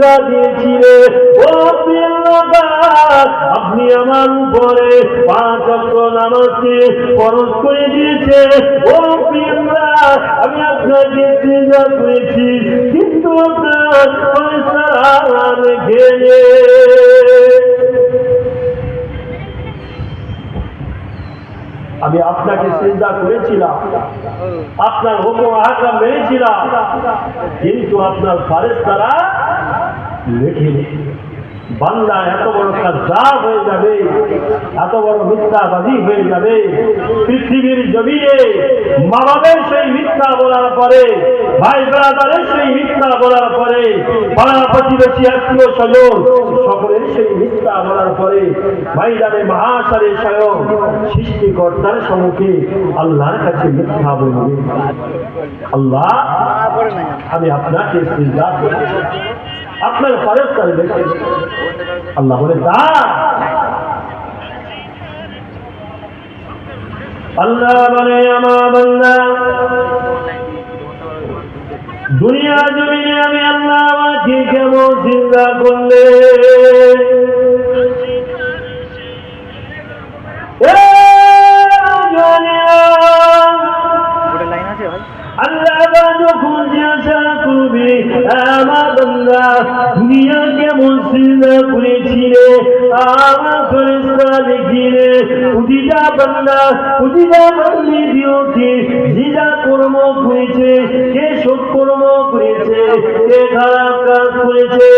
সিজদা দিয়েছিলে, ও আপনি আমার উপরে পাঁচ অক্ষ নামাজকে ফরজ করে দিয়েছে। ও পিল্লা আমি আপনাকে সিজদা করেছি, কিন্তু আপনার রেখে আমি আপনাকে চিন্তা করেছিলাম, আপনার হুকুম আহকাম মেনেছিলাম, কিন্তু আপনার ফারেস তারা লেখেনি বান্দা এত বড় কাজা হয়ে যাবে, এত বড় মিথ্যাবাদী হয়ে যাবে, পৃথিবীর জমিনে মা বাবের সেই মিথ্যা বলার পরে, ভাই ব্রাদারের সেই মিথ্যা বলার পরে, পাড়া প্রতিবেশী আত্মীয় স্বজন, সকলের সেই মিথ্যা বলার পরে ভাইদারে মহাসারে স্বয়ং সৃষ্টিকর্তার সম্মুখে আল্লাহর কাছে মিথ্যা বলবে আল্লাহ, আমি আপনাকে করেছি। আপনার ফরজ দেখে আল্লাহ বলে তা আল্লাহ বলে আমার বান্দা দুনিয়া জমিনে আমি আল্লাহ আমাকে কেমন চিন্তা করলে আছে আল্লাহ যখন জিজ্ঞাসা করবে আমার বান্দা দুনিয়া কেমন চিন্তা করেছিলে আমার ফেরেশতা লিখিলে বান্দা প্রতিটা বান্দি দিওকে জিজা কর্ম করেছে, কে সৎ কর্ম করেছে, কে খারাপ কাজ করেছে,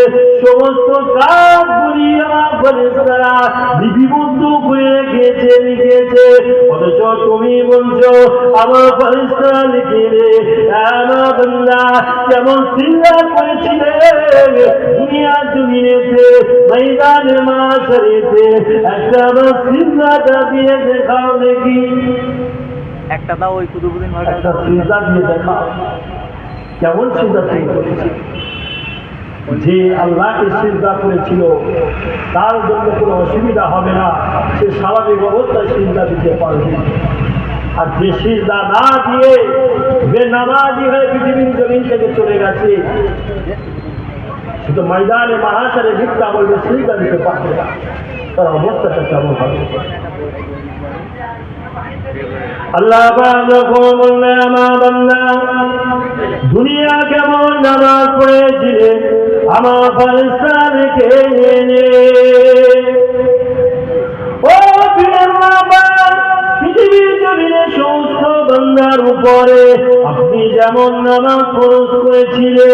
সমস্ত কাজগুলি আমার ফেরেশতারা লিপিবদ্ধ করে রেখেছে, লিখেছে। অথচ তুমি বলছো আমার ফেরেশতা লিখিলে আমার বান্দা, কেমন চিন্তা করেছিলে? দুনিয়া জমিনেতে ময়দানে মাসরেতে একটা দিয়ে দেখাও দেখি। একটা দাও ওই কুতুবুদ্দিন ভাইটা একটা দিয়ে দেখাও। কেমন তুমি করেছি যে আল্লাহকে চিন্তা করেছিল তার জন্য কোনো অসুবিধা হবে না। সে স্বাভাবিক অবস্থায় চিন্তা দিতে পারবে। আর যে সিজদা না দিয়ে যে নামাজি হয়ে পৃথিবীর জমিন থেকে চলে গেছে শুধু ময়দানে মহাসারে ভিক্ষা বলবে সিজদা দিতে পারবে না। তার অবস্থাটা কেমন হবে? আল্লাহ আমার বান্দা, দুনিয়া কেমন নামাজ পড়েছিলে? আমার ও পৃথিবীর জমিনে সমস্ত বান্দার উপরে আপনি যেমন নামাজ খরচ করেছিলে,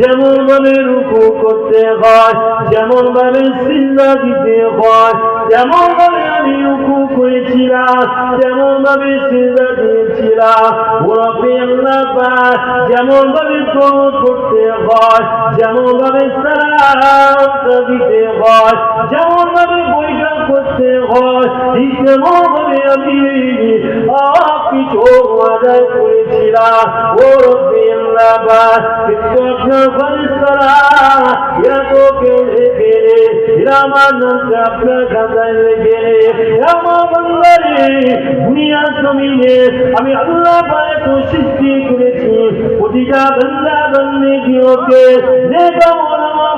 যেমন ভাবে রুকু করতে হয়, যেমন ভাবে সিজদা দিতে হয়, যেমন ভাবে আমি রুকু করেছিলাম, যেমন ভাবে সিজদা দিয়েছিলাম। ওরা আল্লাহ পাক যেমন ভাবে ক্রোধ করতে হয়, যেমন ভাবে সালাম দিতে হয়, যেমন ভাবে বৈঠক করতে হয় তেমন ভাবে আমি কিছু আদায় করেছিলাম ও আমি আল্লাহ করেছি। প্রতিটা বান্দা বান্দি দিওকে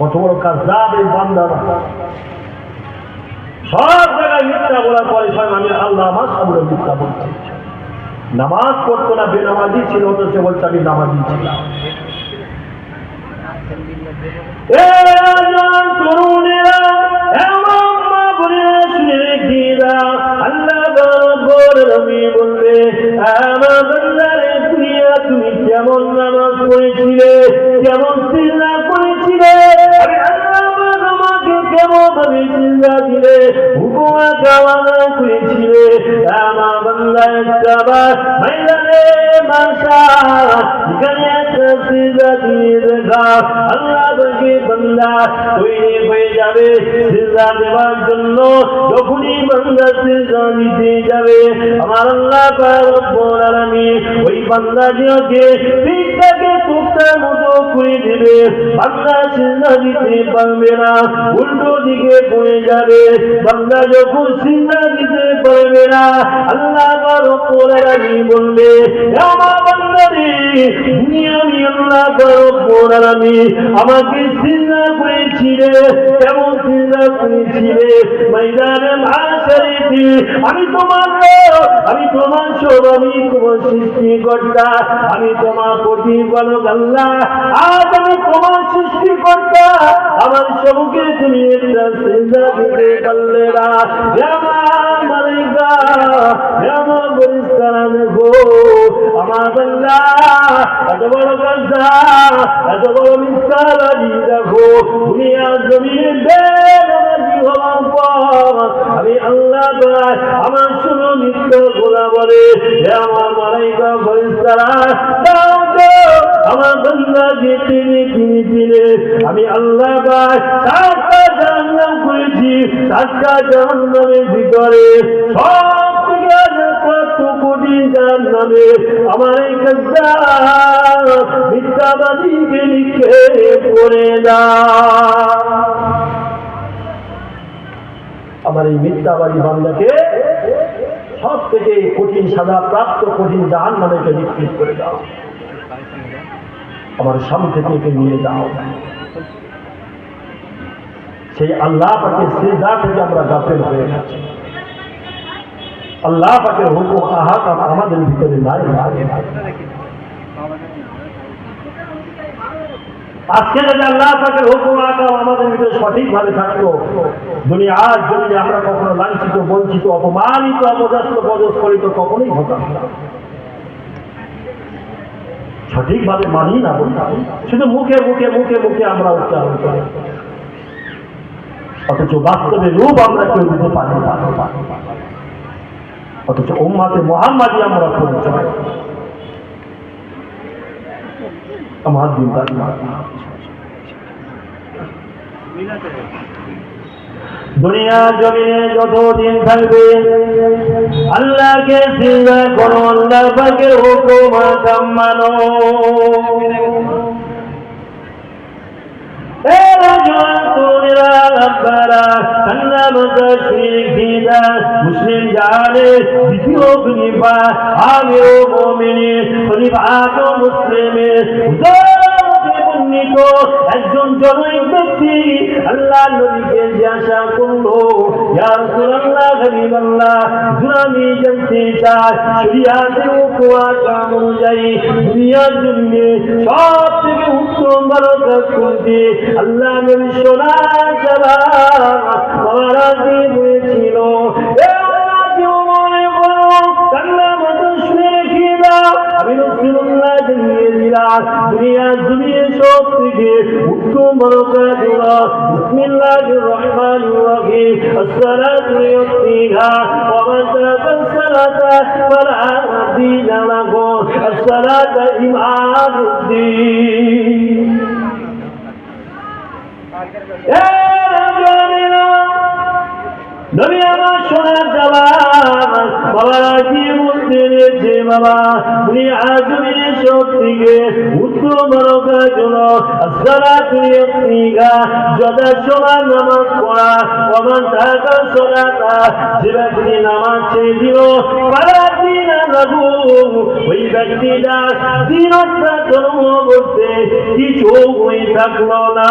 কত বড় কাজাব এই বান্দার। সব জায়গায় মিথ্যা বলার পরে স্বয়ং আমি আল্লাহ আমার সামনে মিথ্যা বলছি। নামাজ পড়তো না, বেনামাজি ছিল তো সে বলছে আমি নামাজি ছিলাম। তরুণেরা কেমন নামাজ পড়েছিলে? কেমন বোনেরা শুনে রেখে হুকুম কামানা করেছিলে। আমার বান্দা একটা বার মাসা এখানে একটা সিজা দিয়ে দেখা আল্লাহ বলকে বান্দা, তৈরি হয়ে যাবে সিজা যখনই বান্দা সিজা দিতে যাবে, আমার আল্লাহ ওই বান্দাটিকে ঠিকঠাকে টুকটার মতো করে দেবে। বান্দা সিজা দিতে পারবে না, উল্টো দিকে পড়ে যাবে। বান্দা যখন সিজা দিতে পারবে না, আল্লাহ রব্বুল আলামিন বলবে আমি আল্লাহ রব্বুল আলামিন আমাকে সিজা করেছিলে কেমন সিজা করেছিলে ময়দানে মাশারিতে আমি তোমার আমি তোমার সব, আমি তোমার সৃষ্টিকর্তা, আমি তোমার প্রতিপালক আল্লাহ। আজ আমি তোমার সৃষ্টি সৃষ্টিকর্তা, আমার সবকে তুমি একটা সিজা দিতে পারলে না। আমার পরিষ্কার আমার এত বড় এত বড় মিথ্যাবাদী দেখো দুনিয়া জমিনে আমি আল্লাহ আমার শুনো মিথ্য গোলা বলে আমার মালাইকা ফেরেশতারা, দাও আমার বান্দা যে টেনে কিনে দিলে আমি আল্লাহ সাতটা জাহান্নাম করেছি সাতটা জাহান্নামের ভিতরে। সব থেকে কত আমার এই কাজটা মিথ্যাবাদীকে লিখে করে না আমার এই মিথ্যাবাদী বান্দাকে সব থেকে কঠিন সাজা প্রাপ্ত কঠিন জাহান নামে নিক্ষেপ করে দাও। আমার সামনে থেকে নিয়ে যাও। সেই আল্লাহ পাকে সেজা থেকে আমরা গাফেল হয়ে গেছি। আল্লাহ পাকের হুকুম আহাত আমাদের ভিতরে নাই। আজকে যদি আল্লাহ পাকের হুকুম আকাম আমাদের ভিতরে সঠিকভাবে থাকতো দুনিয়ার জন্য আমরা কখনো লাঞ্ছিত, বঞ্চিত, অপমানিত অপদস্থ পদস্খলিত কখনোই হতাম সঠিকভাবে মানি না বলতাম শুধু মুখে মুখে মুখে মুখে আমরা উচ্চারণ করি। অথচ বাস্তবে রূপ আমরা কেউ দিতে পারি না। অথচ উম্মাতে মোহাম্মাদি আমরা পরিচয়। আমার তার দুনিয়া জমিনে যতদিন থাকবে আল্লাহকে চিন্তা করো আল্লাহ পাকে হুকুম মানো। দিদা মুসলিম জানে, দ্বিতীয় খলিফা আমির মুমিনিন খলিফাত উন্নীত একজন জনৈক ব্যক্তি আল্লাহ নবীকে জিজ্ঞাসা করল, ইয়া রাসূলুল্লাহ হাবিবাল্লাহ আমি জানতে চাই অনুযায়ী দুনিয়ার জন্য সব থেকে উত্তম ভালো কাজ আল্লাহ নবী সোনা রেখে দাও। আমি রসুল্লাহ জানিয়ে দিলাম দুনিয়া দুনিয়া সব থেকে উত্তম ভালো কাজ বিসমিল্লাহির রহমানির রহিম। আসসালাতু ইয়াতিহা ওয়া মান তারাকা সালাতা ফালা দীনা লাহু। আসসালাতু ইমাদুদ্দিন এ বাবা আজমিনে সব থেকে উত্তম বড় কাজ হলো আসসালাতু ইয়াতিহা যথা সময় নামাজ পড়া ওমান তাকা সালাতা যে ব্যক্তি নামাজ ছেড়ে দিল পারা দিন লাগু ওই ব্যক্তিটা দিনটা ধর্ম করতে কিছু হয়ে থাকল না।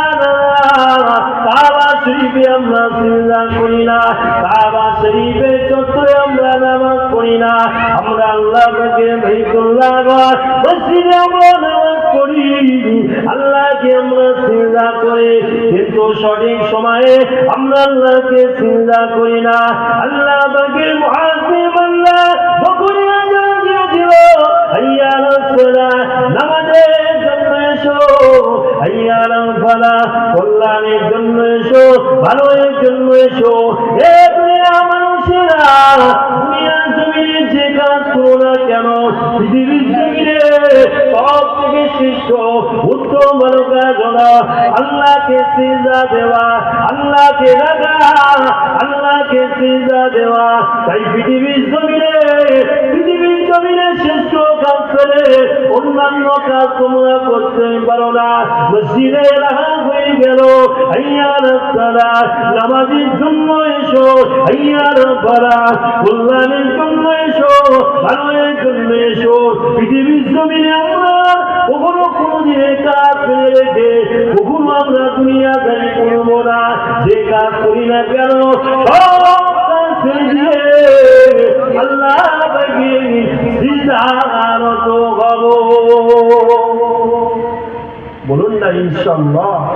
শরীফে আমরা করি না শরীফে চত্বরে আমরা নামাজ না, আমরা আল্লাহ আমরা নামাজ আল্লাহকে আমরা সিজা করি, কিন্তু সঠিক সময়ে আমরা আল্লাহকে চিন্তা করি না। আল্লাহ মহাসিব কল্যাণের জন্য এসো, ভালোর জন্য এসো। মানুষেরা যে কাজ কেন? পৃথিবীর আল্লাহকে দেওয়া আল্লাহকে দেওয়া। তাই পৃথিবীর জমিনে পৃথিবীর জমিনে অন্যান্য কাজ তোমরা করতে পারো না। মসজিদে রাহা হয়ে গেল। আইয়ার নামাজের জন্য এসো আইয়ার পারা কল্যাণের জন্য এসো ভালোয়ের জন্য এসো। পৃথিবীর জমিনে আমরা কখনো কোনো দিনে কাজ ফেলে রেখে, কখনো আমরা করব না। যে কাজ করি না কেন সিদ্ধারত হব বলুন না ইনশাল্লাহ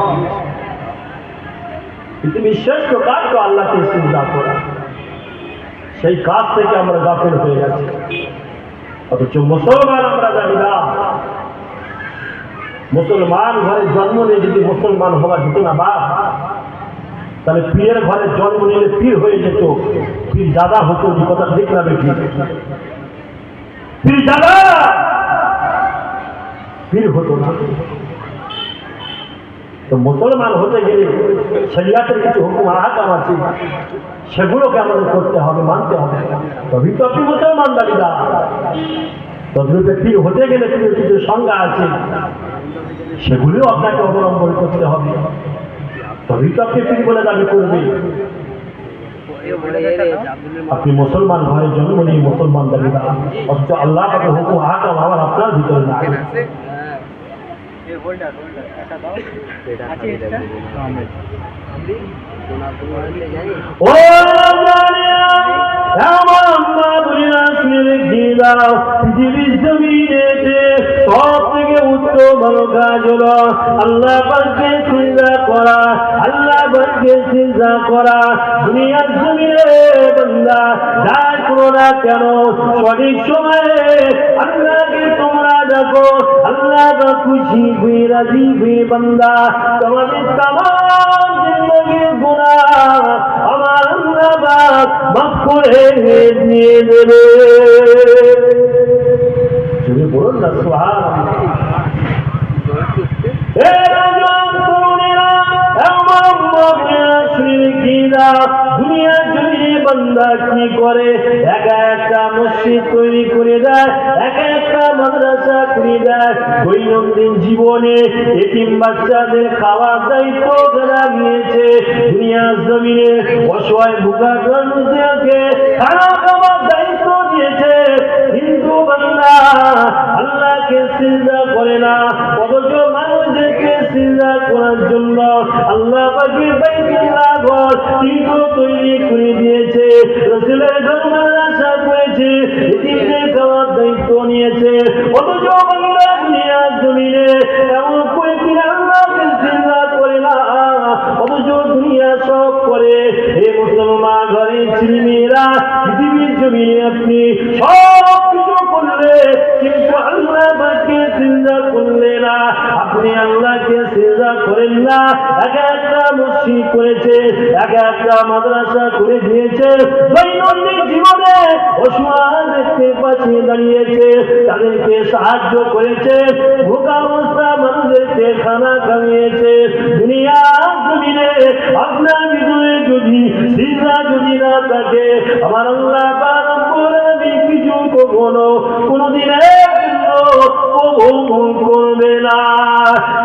পৃথিবীর শ্রেষ্ঠ কাজ তো আল্লাহকে চিন্তা করা? সেই কাজ থেকে আমরা গাফেল হয়ে গেছি। অথচ মুসলমান আমরা জানি না। মুসলমান ঘরে জন্ম নিয়ে যদি মুসলমান হওয়া যেত না বা, তাহলে পীরের ঘরে জন্ম নিলে পীর হয়ে যেত। পীর দাদা হতো কথা ঠিক দাদা। পীর হতো না। তো মুসলমান হতে গেলে শরিয়াতের কিছু হুকুম আহকাম আছে। সেগুলোকে আমাদের করতে হবে, মানতে হবে। তবেই তো আপনি মুসলমান দাবিদা তদ্রূপে পীর হতে গেলে পীরের কিছু সংজ্ঞা আছে। সেগুলিও আপনাকে অবলম্বন করতে হবে। তবেই তো আপনি পীর বলে দাবি করবেন। আপনি মুসলমান ঘরে জন্ম নিয়ে মুসলমান দাবিদা অথচ আল্লাহ পাকে হুকুম আহকাম আমার আপনার ভিতরে না ও জানিয়া আমার আম্মা বুড়িরা শুনে রেখে দাও পৃথিবীর জমিনেতে সব থেকে উত্তম ভালো কাজ হলো আল্লাহ করা পাককে চিন্তা করা দুনিয়ার জমিনে বন্ধা যাই করো না কেন? সঠিক সময়ে আল্লাহকে তোমরা দেখো আল্লাহ খুশি হয়ে রাজি হয়ে বন্দা। তোমাদের তামাম জিন্দগির গুণা আমার আল্লাহ মাফ করে নিয়ে দেবে তুমি বলুন না সুহান হে রাজন তরুণেরা, না, দুনিয়ার জমিনে বান্দা খাওয়ার দায়িত্ব দিয়েছে কিন্তু বান্দা আল্লাহকে চিন্তা করে না অথচ মানুষদেরকে করার জন্য আল্লাহ পাকে বাইতুল্লাহ ঘর কিন্তু তৈরি করে দিয়েছে। রসুলের ঘর মাদ্রাসা করেছে এটিদের খাওয়ার দায়িত্ব নিয়েছে। অথচ বাংলা দুনিয়ার জমিনে এমন করে আল্লাহকে চিন্তা করে না, অথচ দুনিয়া সব করে। হে মুসলমান ঘরে ছেলেমেয়েরা, পৃথিবীর জমিনে আপনি সব কিছু করলে, কিন্তু আল্লাহ পাকে চিন্তা করলে না। আপনি করেন না, এক একটা মসজিদ করেছে, এক একটা মাদ্রাসা করে দিয়েছে। দৈনন্দিন জীবনে অসহায় দেখতে পাচ্ছি দাঁড়িয়েছে, তাদেরকে সাহায্য করেছে ভোকা অবস্থা মানুষদেরকে খানা খাইয়েছে দুনিয়া জমিনে আপনার ভিতরে যদি চিন্তা যদি না থাকে, আমার আল্লাহ আলামিন কিছু কখনো কোনোদিনের জন্য করবে না।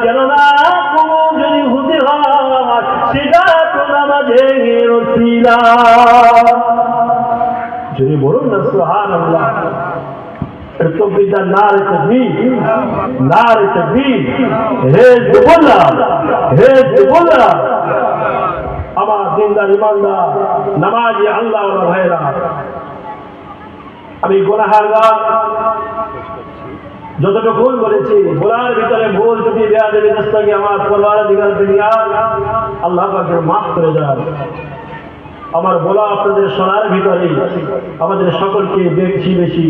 কেননা রসিলা। যদি বলুন না সুহান আল্লাহ তকবিদার নারে তকবীর নারে তকবীর হে যুবল্লাহ হে যুবল্লাহ আমার দিনদার, ইমানদার, নামাজি আল্লাহ ভাইরা আমি গোনাহার যতটুকু বলেছি বলার ভিতরে ভুল যদি দেয়া দেবে দস্তাকে আমার পরিবার দিগার দিয়া আল্লাহ পাকে মাফ করে দেন। আমার বলা আপনাদের শোনার ভিতরে, আমাদের সকলকে বেশি বেশি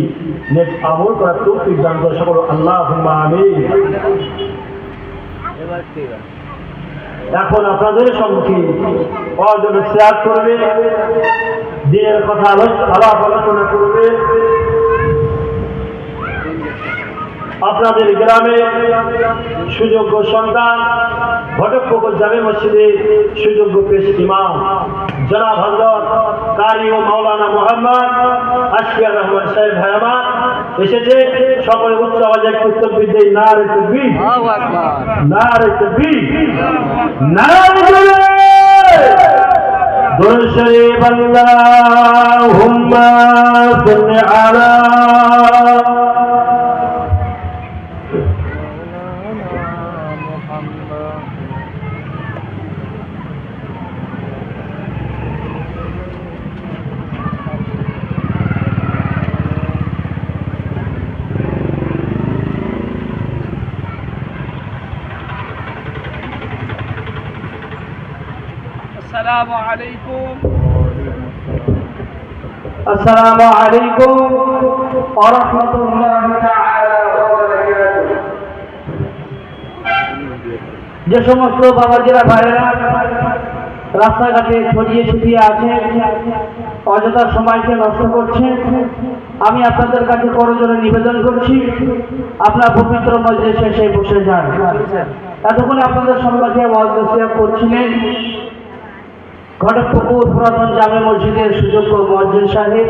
নেক আমল করার তৌফিক দান করে সকল আল্লাহ আমি এখন আপনাদের সম্মুখে অজন শেয়ার করবে, দিনের কথা আলাপ আলোচনা করবে। আপনাদের গ্রামে সুযোগ্য সন্তান ঘটকপুকুর জামে মসজিদে সুযোগ্য পেশ ইমাম জনাব হজরত কারি ও মাওলানা মোহাম্মদ আশফিয়া রহমান সাহেব ভাই আমার এসেছে সকলে উচ্চ আওয়াজে কুত্তব বিদ্যে না রে তুবি আল্লাহু আকবার নারে তকবীর নারে درود شريف اللهم صل على السلام عليكم ورحمة الله تعالى وبركاته যে সমস্ত বাবাজিরা ভাইয়েরা রাস্তাঘাটে ছড়িয়ে ছিটিয়ে আছে অযথা সময়কে নষ্ট করছে আমি আপনাদের কাছে করজোরে নিবেদন করছি আপনার পবিত্র মসজিদে শেষে বসে যান এতক্ষণে আপনাদের সম্পর্কে ওয়াজদেশিয়া করছিলেন ঘটকপুকুর পুরাতন জামে মসজিদের সুযোগ্য মসজিদ সাহেব